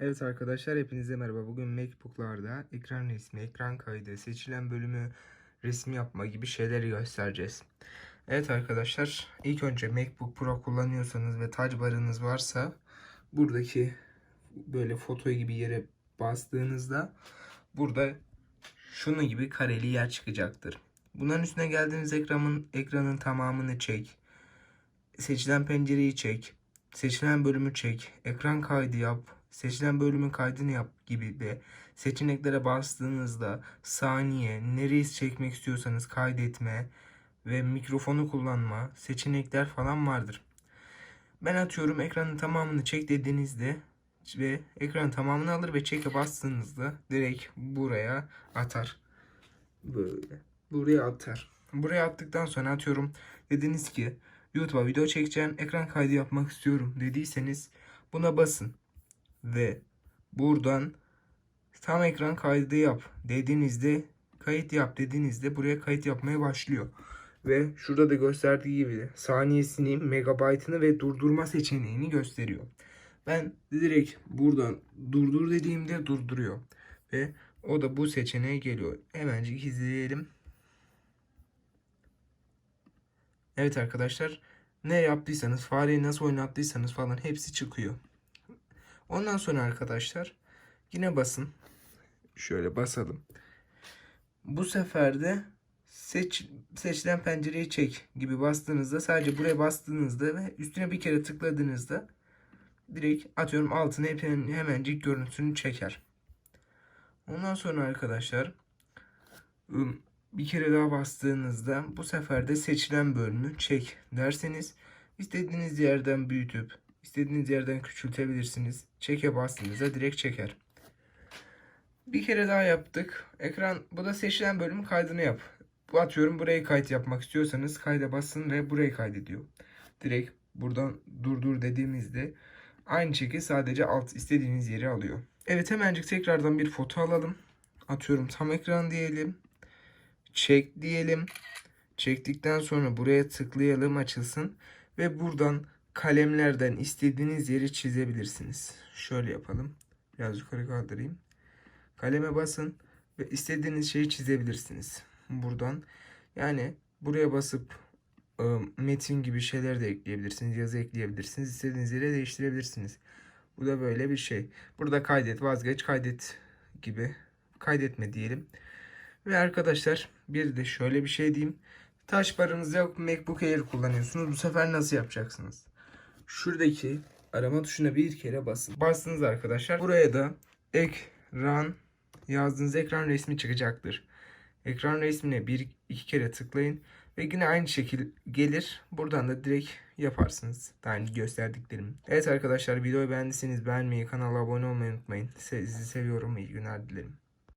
Evet arkadaşlar hepinize merhaba. Bugün Macbook'larda ekran resmi, ekran kaydı, seçilen bölümü resim yapma gibi şeyleri göstereceğiz. Evet arkadaşlar ilk önce Macbook Pro kullanıyorsanız ve touch barınız varsa buradaki böyle foto gibi yere bastığınızda burada şunun gibi kareli yer çıkacaktır. Bunların üstüne geldiğiniz ekranın, ekranın tamamını çek. Seçilen pencereyi çek. Seçilen bölümü çek. Ekran kaydı yap. Seçilen bölümün kaydını yap gibi de seçeneklere bastığınızda saniye, nereyi çekmek istiyorsanız kaydetme ve mikrofonu kullanma seçenekler falan vardır. Ben atıyorum ekranın tamamını çek dediğinizde ve ekranın tamamını alır ve çeke bastığınızda direkt buraya atar. Böyle. Buraya atar. Buraya attıktan sonra atıyorum dediniz ki YouTube'a video çekeceğim, ekran kaydı yapmak istiyorum dediyseniz buna basın. Ve buradan tam ekran kaydı yap dediğinizde kayıt yap dediğinizde buraya kayıt yapmaya başlıyor. Ve şurada da gösterdiği gibi saniyesini, megabaytını ve durdurma seçeneğini gösteriyor. Ben direkt buradan durdur dediğimde durduruyor. Ve o da bu seçeneğe geliyor. Hemencik izleyelim. Evet arkadaşlar ne yaptıysanız fareyi nasıl oynattıysanız falan hepsi çıkıyor. Ondan sonra arkadaşlar yine basın. Şöyle basalım. Bu sefer de seç, seçilen pencereyi çek gibi bastığınızda sadece buraya bastığınızda ve üstüne bir kere tıkladığınızda direkt atıyorum altına hemen, hemencik görüntüsünü çeker. Ondan sonra arkadaşlar bir kere daha bastığınızda bu sefer de seçilen bölümü çek derseniz istediğiniz yerden büyütüp istediğiniz yerden küçültebilirsiniz. Çeke bastığınızda direkt çeker. Bir kere daha yaptık. Ekran bu da seçilen bölümün kaydını yap. Bu atıyorum burayı kayıt yapmak istiyorsanız kayda basın ve burayı kaydediyor. Direkt buradan durdur dediğimizde aynı şekilde sadece alt istediğiniz yeri alıyor. Evet hemencik tekrardan bir foto alalım. Atıyorum tam ekran diyelim. Çek diyelim. Çektikten sonra buraya tıklayalım açılsın. Ve buradan kalemlerden istediğiniz yeri çizebilirsiniz. Şöyle yapalım. Biraz yukarı kaldırayım. Kaleme basın ve istediğiniz şeyi çizebilirsiniz. Buradan yani buraya basıp ıı, metin gibi şeyler de ekleyebilirsiniz. Yazı ekleyebilirsiniz. İstediğiniz yere değiştirebilirsiniz. Bu da böyle bir şey. Burada kaydet, vazgeç, kaydet gibi kaydetme diyelim. Ve arkadaşlar bir de şöyle bir şey diyeyim. Taş barınız yok MacBook Air kullanıyorsunuz. Bu sefer nasıl yapacaksınız? Şuradaki arama tuşuna bir kere basın. Bastınız arkadaşlar. Buraya da ekran yazdığınız ekran resmi çıkacaktır. Ekran resmine bir iki kere tıklayın ve yine aynı şekil gelir. Buradan da direkt yaparsınız. Daha önce gösterdiklerim. Evet arkadaşlar videoyu beğendiyseniz beğenmeyi, kanala abone olmayı unutmayın. Sizi seviyorum. İyi günler dilerim.